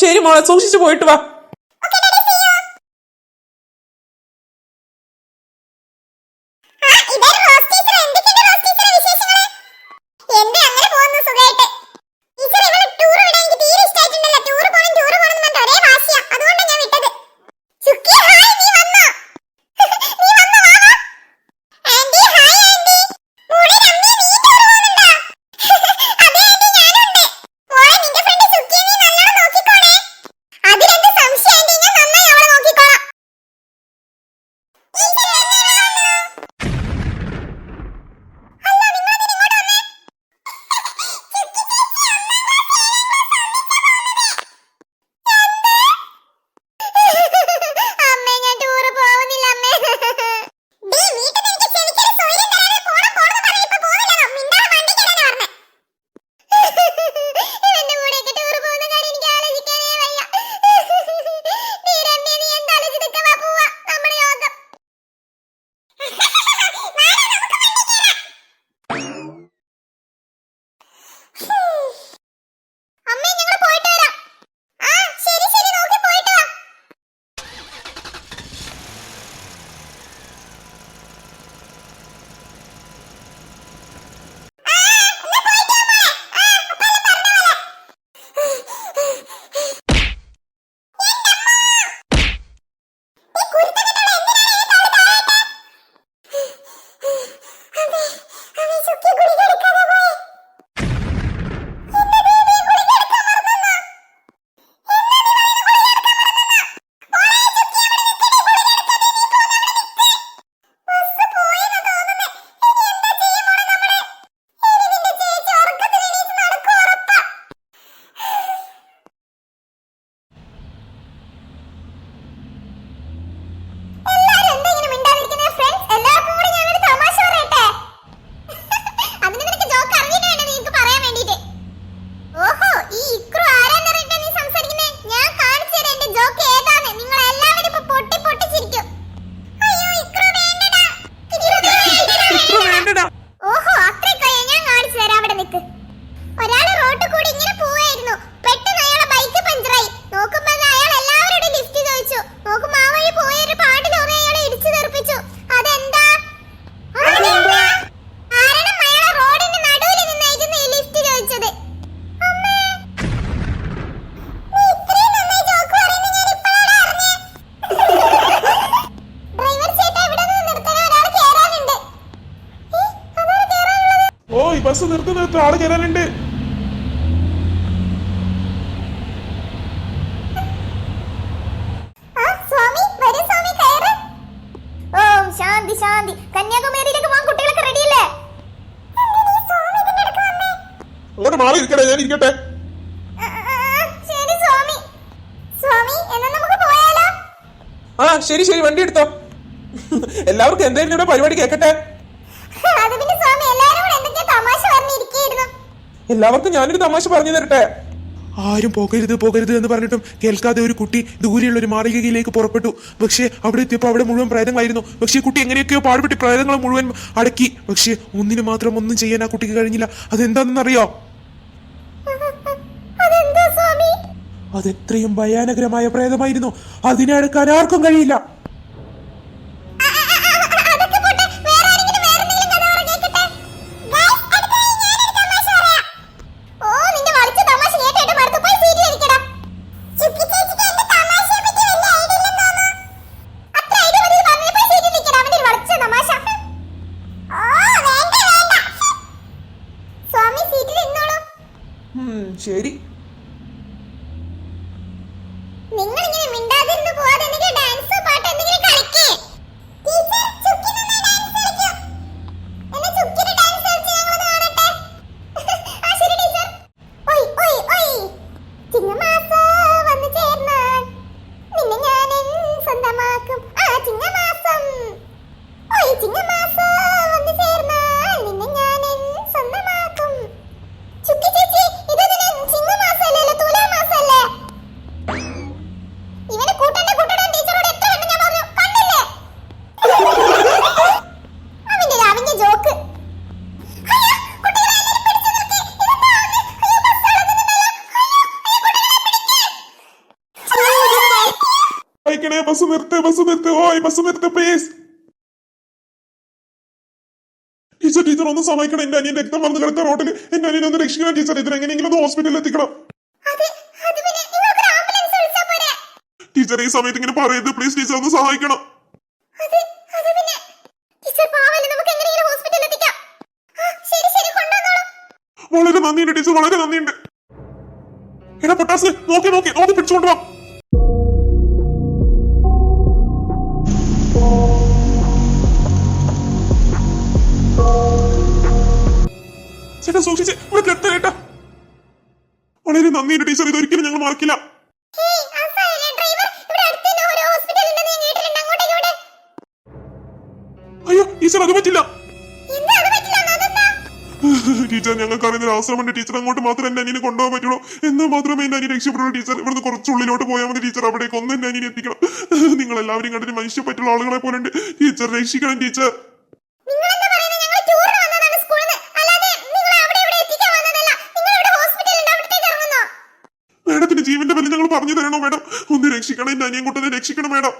ശരി മോളെ സൂക്ഷിച്ചു പോയിട്ട് വാ. Please നിർത്തുന്നത് നിർത്ത്. ആൾ കയറാനുണ്ട് ശാന്തി ശാന്തി. കന്യാകുമാരിയിലേക്ക് റെഡിയല്ലേ? ഇങ്ങോട്ട് മാറി ഞാൻ ഇരിക്കട്ടെ. ആ ശരി ശരി വണ്ടി എടുത്തോ. എല്ലാവർക്കും എന്തായാലും ഇവിടെ പരിപാടി കേക്കട്ടെ. എല്ലാവർക്കും ഞാനൊരു തമാശ പറഞ്ഞു തരട്ടെ? ആരും പോകരുത് പോകരുത് എന്ന് പറഞ്ഞിട്ടും കേൾക്കാതെ ഒരു കുട്ടി ദൂരെയുള്ള ഒരു മാളികയിലേക്ക് പുറപ്പെട്ടു. പക്ഷേ അവിടെ എത്തിയപ്പോൾ അവിടെ മുഴുവൻ പ്രേതങ്ങളായിരുന്നു. പക്ഷേ കുട്ടി എങ്ങനെയൊക്കെയോ പാടുപെട്ടി പ്രേതങ്ങളെ മുഴുവൻ അടക്കി. പക്ഷേ ഒന്നിനു മാത്രം ഒന്നും ചെയ്യാൻ ആ കുട്ടിക്ക് കഴിഞ്ഞില്ല. അതെന്താണെന്നറിയോ? അതെത്രയും ഭയാനകരമായ പ്രേതമായിരുന്നു. അതിനെ അടുക്കാൻ ആർക്കും കഴിയില്ല. ശരി ബസ് നിർത്ത് ബസ് നിർത്ത്. ഓയ് ബസ് നിർത്ത് പ്ലീസ് ടീച്ചർ ടീച്ചർ ഒന്ന് സഹായിക്കണം. എന്റെ അനിയൻ രക്തം വന്ന് കിടത്ത റോഡിൽ എന്റെ അനിയനെ ഒന്ന് രക്ഷിക്കണം ടീച്ചർ ഇതിന് എങ്ങനെയെങ്കിലും ഒന്ന് ഹോസ്പിറ്റലിൽ എത്തിക്കണം. ടീച്ചർ ഈ സമയത്ത് ഇങ്ങനെ പറയരുത്. പ്ലീസ് ടീച്ചർ ഒന്ന് സഹായിക്കണം. വളരെ നന്ദിയുണ്ട് ടീച്ചർ വളരെ നന്ദിയുണ്ട്. എടാ പൊട്ടാസ് നോക്കി നോക്കി. നോക്കി പിടിച്ചുകൊണ്ട് വളരെ നന്ദിയുണ്ട് ടീച്ചർ. ഇതൊരിക്കലും ഞങ്ങൾ മറക്കില്ല. അയ്യോ ടീച്ചർ അത് പറ്റില്ല. ടീച്ചർ ഞങ്ങൾക്ക് അറിയുന്ന അവസരമുണ്ട് ടീച്ചർ. അങ്ങോട്ട് മാത്രം എന്റെ അനിയനെ കൊണ്ടുപോകാൻ പറ്റുള്ളൂ. എന്നാൽ മാത്രമേ എന്റെ അനിയൻ രക്ഷപ്പെടുള്ളൂ ടീച്ചർ. ഇവിടുന്ന് കുറച്ചുള്ളിലോട്ട് പോയാൽ മതി ടീച്ചർ. അവിടേക്ക് ഒന്ന് എന്റെ അനിയനെ എത്തിക്കണം. നിങ്ങൾ എല്ലാവരും കണ്ടിട്ട് മനുഷ്യ പറ്റുള്ള ആളുകളെ പോലെ ഉണ്ട്. ടീച്ചർ രക്ഷിക്കണം ടീച്ചർ. എന്റെ ജീവന്റെ ബലി ഞങ്ങൾ പറഞ്ഞു തരണോ മേഡം? ഒന്ന് രക്ഷിക്കണം എന്റെ അനിയൻകുട്ടനെ രക്ഷിക്കണം മേഡം.